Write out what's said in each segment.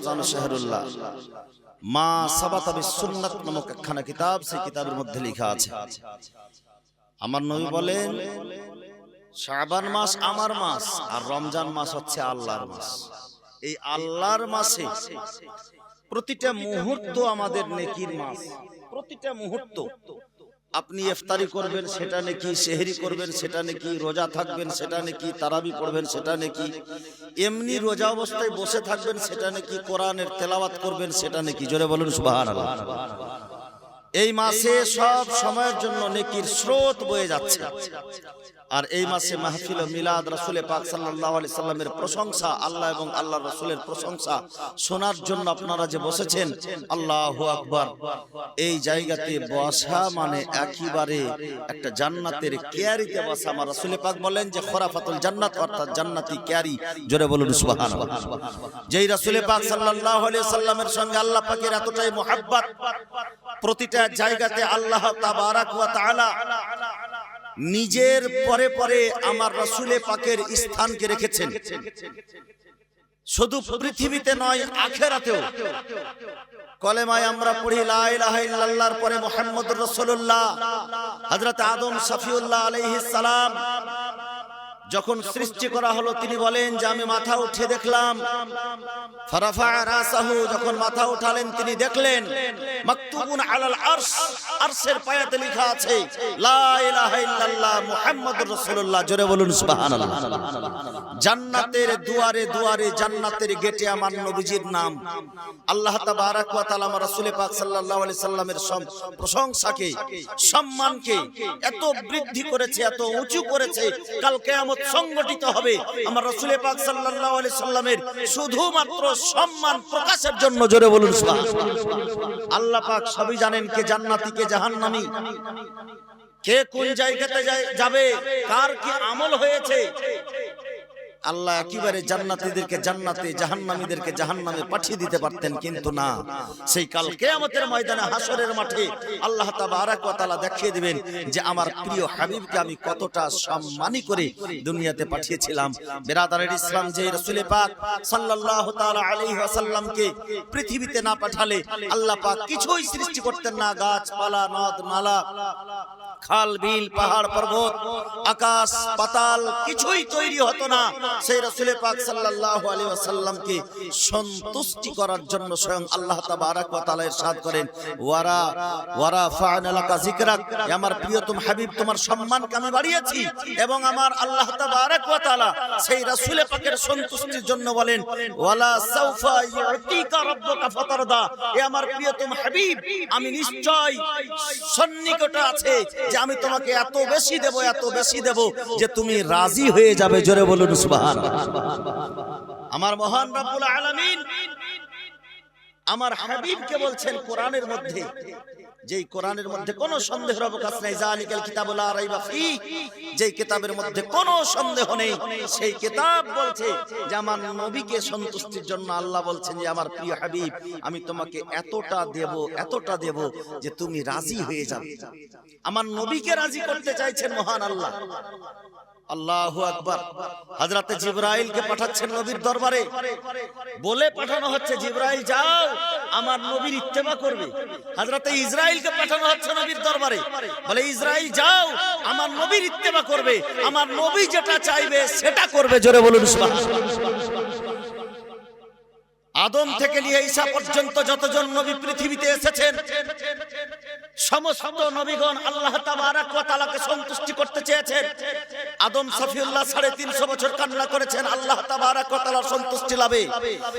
রমজান শাহরুল্লাহ। মা সাবাতাবি সুন্নাত নামক একখানা কিতাব সেই কিতাবের মধ্যে লেখা আছে। আমার নবী বলেন, শাবান মাস আমার মাস আর রমজান মাস হচ্ছে আল্লাহর মাস। এই আল্লাহর মাসে প্রতিটা মুহূর্ত আমাদের নেকির মাস। প্রতিটা মুহূর্ত আপনি ইফতারি করবেন, সেটা নাকি সেহরি করবেন, সেটা নাকি রোজা থাকবেন, সেটা নাকি তারাবি পড়বেন সেটা নাকি এমনি রোজা অবস্থায় বসে থাকবেন, সেটা নাকি কোরআনের তেলাওয়াত করবেন, সেটা নাকি জোরে বলুন সুবহানাল্লাহ। এই মাসে সব সময়ের জন্য নেকির স্রোত বয়ে যাচ্ছে। আর এই মাসে মাহফিল মিলাদ রাসূলে পাক সাল্লাহ আলি সাল্লামের প্রশংসা আল্লাহ এবং আল্লাহ রাসূলের প্রশংসা শোনার জন্য আপনারা যে বসেছেন আল্লাহ আকবার। এই জায়গাতে বসা মানে একেবারে একটা জান্নাতের কেয়ারিতে বসা আমার রাসূলে পাক বলেন যে খরাফাতুল জান্নাত অর্থাৎ জান্নাতি কেয়ারি। জোরে বলুন সুবহানাল্লাহ। যেই রাসূলে পাক সাল্লাল্লাহু আলি সাল্লামের সঙ্গে আল্লাহ পাকের এতটাই মোহাব্বত প্রতিটা জায়গাতে আল্লাহ তাবারাক ওয়া তাআলা নিজের পরে পরে আমার রসুলে পাকের স্থানকে রেখেছেন। শুধু পৃথিবীতে নয়, আখেরাতেও। কলেমায় আমরা পড়ি, লা ইলাহা ইল্লাল্লাহর পরে মোহাম্মদ রসুল্লাহ হজরত আদম শফিউল্লাহ আলহিস সালাম যখন সৃষ্টি করা হলো, তিনি বলেন যে আমি মাথা উঠে দেখলাম। যখন মাথা উঠালেন, তিনি দেখলেন, মাকতুবুন আলাল আরশ, আরশের পায়াতে লেখা আছে জোরে বলুন জান্নাতের দুয়ারে দুয়ারে, জান্নাতের গেটে আমার নবীজির নাম। আল্লাহ তাবারাক ওয়া তাআলা আমার রাসূল পাক সাল্লাল্লাহু সাল্লামের প্রশংসাকে, সম্মানকে এত বৃদ্ধি করেছে, এত উঁচু করেছে, কাল কিয়ামত সংগঠিত হবে। আমার রসুল পাক সাল্লাহ আলি সাল্লামের শুধুমাত্র সম্মান প্রকাশের জন্য জোরে বলুন আল্লাহ পাক সবই জানেন কে জান্নাতি, কে জাহান্নামি। কে কোন জায়গাতে যাবে, কার কি আমল হয়েছে। আল্লাহ একেবারে জান্নাতীদেরকে জান্নাতে জাহান্নামীদেরকে জাহান্নামে পাঠিয়ে দিতে পারতেন কিন্তু না। সেই কাল কিয়ামতের ময়দানে হাসরের মাঠে আল্লাহ তাবারাক ওয়া তাআলা দেখিয়ে দিবেন যে আমার প্রিয় হাবিবকে আমি কতটা সম্মানী করে দুনিয়াতে পাঠিয়েছিলাম। বেরাদারের ইসলাম যে রাসূল পাক সাল্লাল্লাহু তাআলা আলাইহি ওয়াসাল্লামকে পৃথিবীতে না পাঠালে আল্লাহ পাক কিছুই সৃষ্টি করতেন না। গাছপালা নদ নালা। খাল, বিল, পাহাড়, পর্বত, আকাশ, পাতাল, কিছুই তৈরি হতো না। সেই রসুলের পাক সাল্লাহ আলী আসাল্লামকে সন্তুষ্টি করার জন্য স্বয়ং আল্লাহ তাবারাক সাদ করেন, ওয়ারা ওয়ারা ফান এলাকা জিকরাক আমার প্রিয়তম হাবিব, তোমার সম্মানকে আমি বাড়িয়েছি এবং আমার আল্লাহ তাবারাক ওয়া তাআলা সেই রাসুলে পাকের সন্তুষ্টির জন্য বলেন, ওয়ালা সাউফা ইউতিকা রাব্বুকা ফাতারদা। এ আমার প্রিয়তম হাবিব, আমি নিশ্চয় সন্নিকট আছে যে আমি তোমাকে এত বেশি দেব, এত বেশি দেব যে তুমি রাজি হয়ে যাবে। জোরে বলুন, সুবহানাল্লাহ। আমার মহান রব্বুল আলামিন আমার হাবিবকে বলছেন কোরআনের মধ্যে। যেই কোরআনের মধ্যে কোনো সন্দেহের অবকাশ নেই জালিকাল কিতাবুল লা রাইবা ফি। যেই কিতাবের মধ্যে কোনো সন্দেহ নেই, সেই কিতাব বলছে যে আমার নবীকে সন্তুষ্টির জন্য আল্লাহ বলছেন যে, আমার প্রিয় হাবিব, আমি তোমাকে এতটা দেব এতটা দেব যে তুমি রাজি হয়ে যাবে। আমার নবীকে রাজি করতে চাইছেন মহান আল্লাহ। আল্লাহু হাজরাতে পাঠাচ্ছেন নবীর দরবারে। বলে পাঠানো হচ্ছে যাও, আমার নবীর ইত্তেমা করবে। ইসরাইলকে পাঠানো হচ্ছে নবীর দরবারে। যাও, আমার ইত্তেমা করবে। আমার নবী যেটা চাইবে সেটা করবে। জোরে বলুন আদম থেকে নিয়ে ঈসা পর্যন্ত যতজন নবী পৃথিবীতে এসেছেন সমস্ত নবীগণ আল্লাহ তাআলাকে সন্তুষ্টি করতে চেয়েছেন। আদম সফিউল্লাহ 350 বছর কান্না করেছেন আল্লাহ তাআলার সন্তুষ্টি লাভে।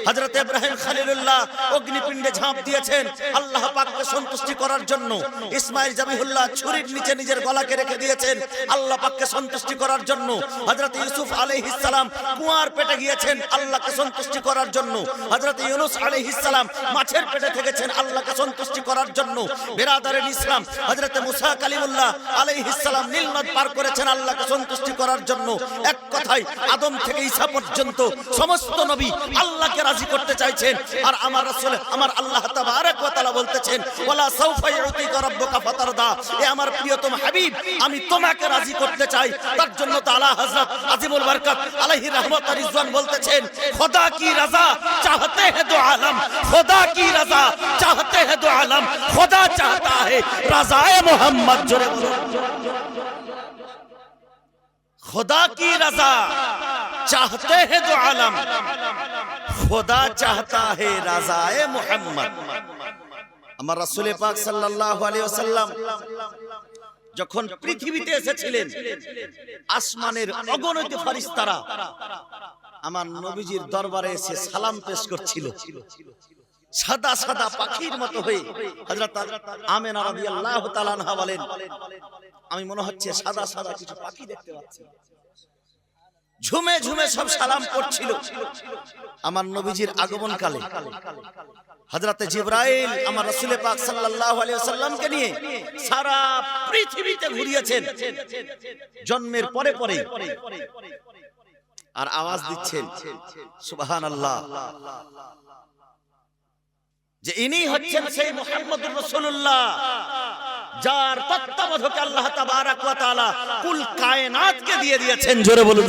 হযরত ইব্রাহিম খলিলুল্লাহ অগ্নিপিণ্ডে ঝাঁপ দিয়েছেন আল্লাহ পাককে সন্তুষ্টি করার জন্য। ইসমাইল জাবিহুল্লাহ ছুরির নিচে নিজের গলাকে রেখে দিয়েছেন আল্লাহ পাককে সন্তুষ্টি করার জন্য। হযরত ইউসুফ আলাইহিস সালাম কুয়ার পেটে গিয়েছেন আল্লাহকে সন্তুষ্টি করার জন্য। হযরত ইউনূস আলাইহিস সালাম মাছের পেটে থেকেছেন আল্লাহকে সন্তুষ্টি করার জন্য। বেরাদারের ইসলাম হযরত মুসা কালিমুল্লাহ আলাইহিস সালাম নীল নদ পার করেছেন আল্লাহকে সন্তুষ্টি করার জন্য। এক কথায়, আদম থেকে ঈসা পর্যন্ত সমস্ত নবী আল্লাহকে রাজি করতে চাইছেন। আর আমার রাসূল, আমার আল্লাহ তাবারক ওয়া তাআলা বলতেছেন, ওয়ালা সাউফা ইউতিকা রাব্বুকা ফাতারদা। এ আমার প্রিয়তম হাবিব, আমি তোমাকে রাজি করতে চাই। তার জন্য তাআলা হযরত আজিমুল বরকত আলাইহি রাহমাত রিজওয়ান বলতেছেন, খোদা কি রাজা? চাহত چاہتے ہیں دو عالم خدا کی رضا چاہتے ہیں دو عالم خدا چاہتا ہے رضا محمد جرے خدا کی رضا چاہتے ہیں دو عالم خدا چاہتا ہے رضا محمد আমার রাসুলে পাক সাল্লাহ আলিয়াল্লাম যখন পৃথিবীতে এসেছিলেন আসমানের অগণিত ফারিস্তারা আমার নবীজির দরবারে এসে সালাম পেশ করছিল। সাদা সাদা পাখির মতো হয়ে হযরত আমেনা রাদিয়াল্লাহু তাআলা আনহা বলেন আমি মনে হচ্ছে সাদা সাদা কিছু পাখি দেখতে পাচ্ছি। ঝুমে ঝুমে সব সালাম করছিল আমার নবীজির আগমন কালে হযরতে জিব্রাইল আমার রাসূলে পাক সাল্লাল্লাহু আলাইহি ওয়াসাল্লামকে নিয়ে সারা পৃথিবীতে ঘুরিয়েছেন। জন্মের পরে পরে আর আওয়াজ দিচ্ছেন। সুবহানাল্লাহ। যে ইনি হচ্ছেন সেই মুহাম্মদুর রাসূলুল্লাহ, যার তত্ত্বাবধায়ক আল্লাহ তাআলা কুল কায়নাতকে দিয়ে দিয়েছেন। জোরে বলুন।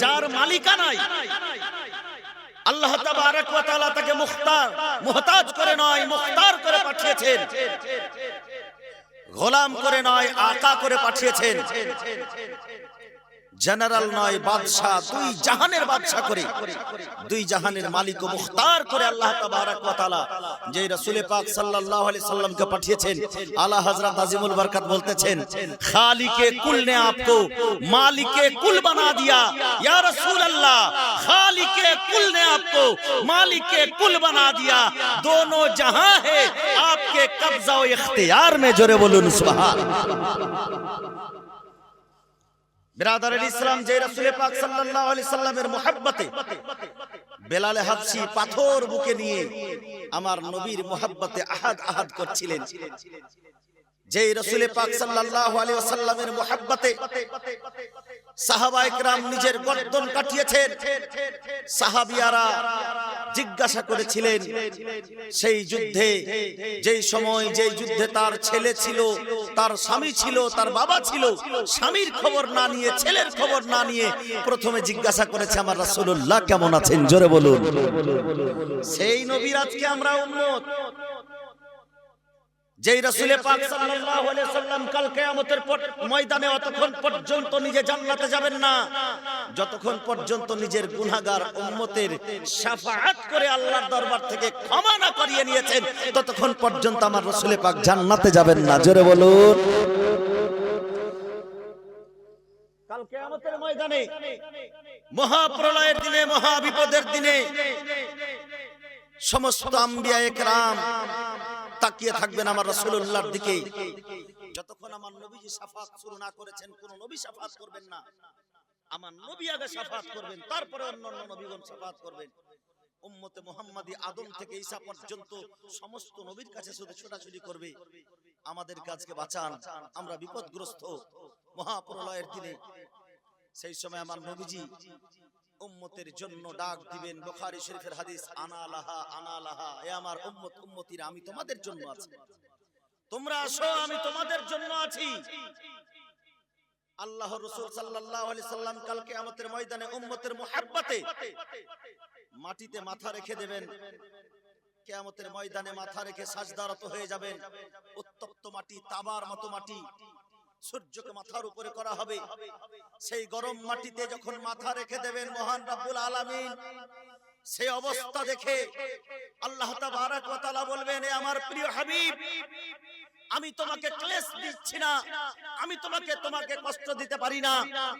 যার মালিকানাই আল্লাহ তাবারাক ওয়া তাআলা তাকে মুখতার, মুহতাজ করে নয়, মুখতার করে পাঠিয়েছেন। গোলাম করে নয়, আকা করে পাঠিয়েছেন। জেনারেল নয়, বাদশাহ, দুই জাহানের বাদশাহ করে। দুই জাহানের মালিক ও মুখতার করে আল্লাহ তাবারাক ওয়া তাআলা যে রাসূল পাক সাল্লাল্লাহু আলাইহি সাল্লামকে পাঠিয়েছেন, আলা হযরত আজিমুল বরকত বলতেছেন, খালিকে কুল নে আপকো, মালিকে কুল বানা দিয়া, ইয়া রাসূল আল্লাহ খালিকে কুল নে আপকো, মালিকে কুল বানা দিয়া, দোনো জাহান হে, আপকে কবজা ও ইখতিয়ার মে জোরে বলুন, সুবহান বিরাদার ইসলাম যে রাসূল পাক সাল্লাল্লাহু সাল্লামের মোহাব্বতে বেলালে হাবশি পাথর বুকে নিয়ে আমার নবীর মোহাব্বতে আহাদ আহাদ করছিলেন। যে রাসূল পাক সাল্লাল্লাহু আলাইহি ওয়াসাল্লামের মুহাব্বতে সাহাবা একরাম নিজের গর্দন কাটিয়েছেন, সাহাবিয়ারা জিজ্ঞাসা করেছিলেন, সেই যুদ্ধে যেই সময় যেই যুদ্ধে তার ছেলে ছিল, তার স্বামী ছিল, তার বাবা ছিল, স্বামীর খবর না নিয়ে, ছেলের খবর না নিয়ে প্রথমে জিজ্ঞাসা করেছে, আমার রাসূলুল্লাহ কেমন আছেন? জোরে বলুন। সেই নবীর আজকে আমরা উম্মত। যেই রাসূলে পাক সাল্লাল্লাহু আলাইহি সাল্লাম কাল কিয়ামতের পর- ময়দানে অতক্ষণ পর্যন্ত নিজে জান্নাতে যাবেন না। যতক্ষণ পর্যন্ত নিজের গুনাহগার উম্মতের শাফাআত করে আল্লাহর দরবার থেকে ক্ষমা না করিয়ে নিয়েছেন ততক্ষণ পর্যন্ত আমার রাসূলে পাক জান্নাতে যাবেন না। জোরে বলুন। কাল কিয়ামতের ময়দানে মহাপ্রলয়ের দিনে মহাবিপদের দিনে সমস্ত আম্বিয়া একরাম তাকিয়ে থাকবেন আমার রাসূলুল্লাহর দিকে। যতক্ষণ আমার নবীজি শাফাত শুরু না করেছেন কোন নবী শাফাত করবেন না। আমার নবী আগে শাফাত করবেন তারপরে অন্য অন্য নবীগণ শাফাত করবেন। উম্মতে মুহাম্মাদি আদম থেকে ঈসা পর্যন্ত সমস্ত নবীর কাছে শুধু ছোটাছুটি করবে। আমাদের কাজকে বাঁচান আমরা বিপদগ্রস্ত মহাপ্রলয়ের দিনে। সেই সময় আমার নবীজি উম্মতের জন্য ডাক দিবেন বুখারী শরীফের হাদিস আনা লাহা আনা লাহা এ আমার উম্মত উম্মতিরা আমি তোমাদের জন্য আছি। তোমরা আসো আমি তোমাদের জন্য আছি। আল্লাহ রাসূল সাল্লাল্লাহু আলাইহি সাল্লাম কাল কিয়ামতের ময়দানে উম্মতের মুহাব্বতে মাটিতে মাথা রেখে দেবেন। কিয়ামতের ময়দানে মাথা রেখে সাজদারত হয়ে যাবেন। উত্তপ্ত মাটি তাবার মতো মাটি। সূর্যকে মাথার উপরে করা হবে। সেই গরম মাটিতে যখন মাথা রেখে দেবেন মহান রাব্বুল আলামিন, সেই অবস্থা দেখে আল্লাহ তাআলা বলবেন আমার প্রিয় হাবিব আমি তোমাকে ক্লেশ দিচ্ছি না। আমি তোমাকে তোমাকে কষ্ট দিতে পারি না।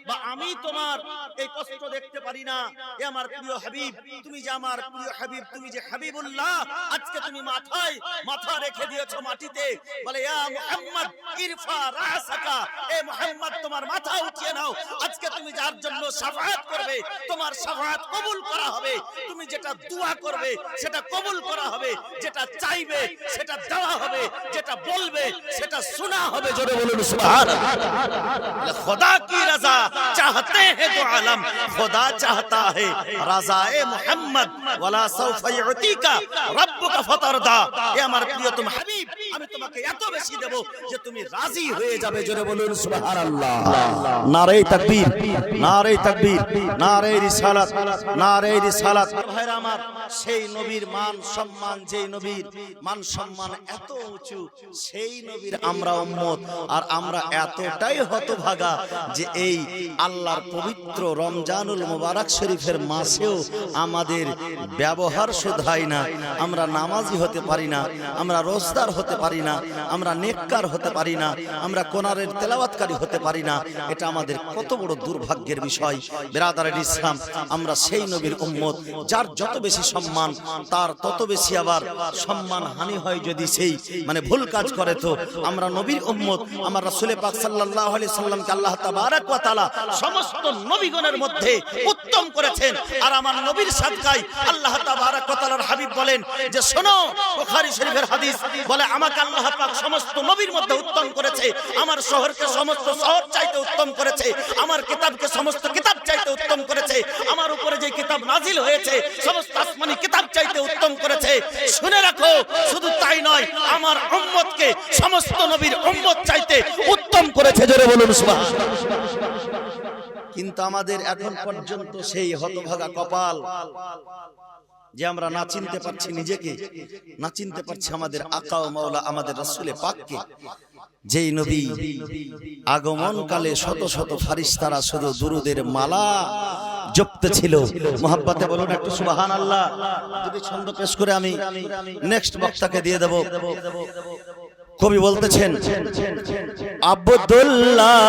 বা আমি তোমার এই কষ্ট দেখতে পারি না। এ আমার প্রিয় হাবিব তুমি যে আমার প্রিয় হাবিব তুমি যে হাবিবুল্লাহ আজকে তুমি মাথায় মাথা রেখে দিয়েছ মাটিতে। বলে ইয়া মুহাম্মদ ইরফা রাসাকা এ মুহাম্মদ তোমার মাথা উঠিয়ে নাও। আজকে তুমি যার জন্য শাফাআত করবে তোমার শাফাআত কবুল করা হবে। তুমি যেটা দোয়া করবে সেটা কবুল করা হবে যেটা চাইবে সেটা দেওয়া হবে যেটা বলবে সেটা শোনা হবে জোরে বলুন সুবহান খোদা কি রাজা চাহতে হে তো আলম? খোদা চাহতা হে রাজায়ে মুহাম্মদ। ওয়ালা সাউফা ইউতিকা, রব্বুকা ফাতারদা। এ আমার প্রিয়তম হাবিব, আমি তোমাকে এত বেশি দেব যে তুমি রাজি হয়ে যাবে জোরে বলুন, সুবহানাল্লাহ। নারে তাকবীর নারে তাকবীর নারে রিসালাত নারে রিসালাত। ভাইরা আমার, সেই নবীর মান সম্মান, যেই নবীর মান সম্মান এত উঁচু, সেই নবীর আমরা উম্মত। আর আমরা এতটাই হতভাগা যে এই আল্লাহর পবিত্র রমজানুল মুবারক শরীফের মাসেও আমাদের ব্যবহার শুধাই না। আমরা নামাজি হতে পারি না, আমরা রোজদার হতে পারি না, আমরা নেককার হতে পারি না, আমরা কোনারের তেলাওয়াতকারী হতে পারি না। এটা আমাদের কত বড় দুর্ভাগ্যের বিষয়। বেরাদারের ইসলাম, আমরা সেই নবীর উম্মত, যার যত বেশি সম্মান, তার তত বেশি আবার সম্মান হানি হয় যদি সেই মানে ভুল কাজ করে তো। আমরা নবীর উম্মত, আমার রাসূলে পাক সাল্লাল্লাহু আলাইহি সাল্লামকে আল্লাহ তাবারক ওয়া তাআলা সমস্ত নবীগণের মধ্যে উত্তম করেছেন। আর আমার নবীর সাদকায় আল্লাহ তাবারক ওয়া তাআলার হাবিব বলেন যে, শোনো, বুখারী শরীফের হাদিস বলে, আমাকে আল্লাহ পাক সমস্ত নবীর মধ্যে উত্তম করেছে। আমার শহরকে সমস্ত শহর চাইতে উত্তম করেছে। আমার কিতাবকে সমস্ত কিতাব চাইতে উত্তম করেছে। আমার উপরে যে কিতাব নাজিল হয়েছে সমস্ত আসমানি কিতাব চাইতে উত্তম করেছে। শুনে রাখো, শুধু তাই নয়, আমার সমস্ত নবীর উম্মত চাইতে উত্তম করেছে, জোরে বলুন কিন্তু আমাদের এখন পর্যন্ত সেই হতভাগা কপাল যে আমরা না চিনতে পারছি নিজেকে, না চিনতে পারছি আমাদের আকা ও মাওলা, আমাদের রাসূলে পাককে, যেই নবী আগমন কালে শত শত ফারিস্তারা শুধু দুরুদের মালা জপতে ছিল। মোহাব্বতে বলুন একটু সুবাহান আল্লাহ যদি ছন্দ পেশ করে আমি নেক্সট বক্তাকে দিয়ে দেব। কবি বলতেছেন, আব্দুল্লাহ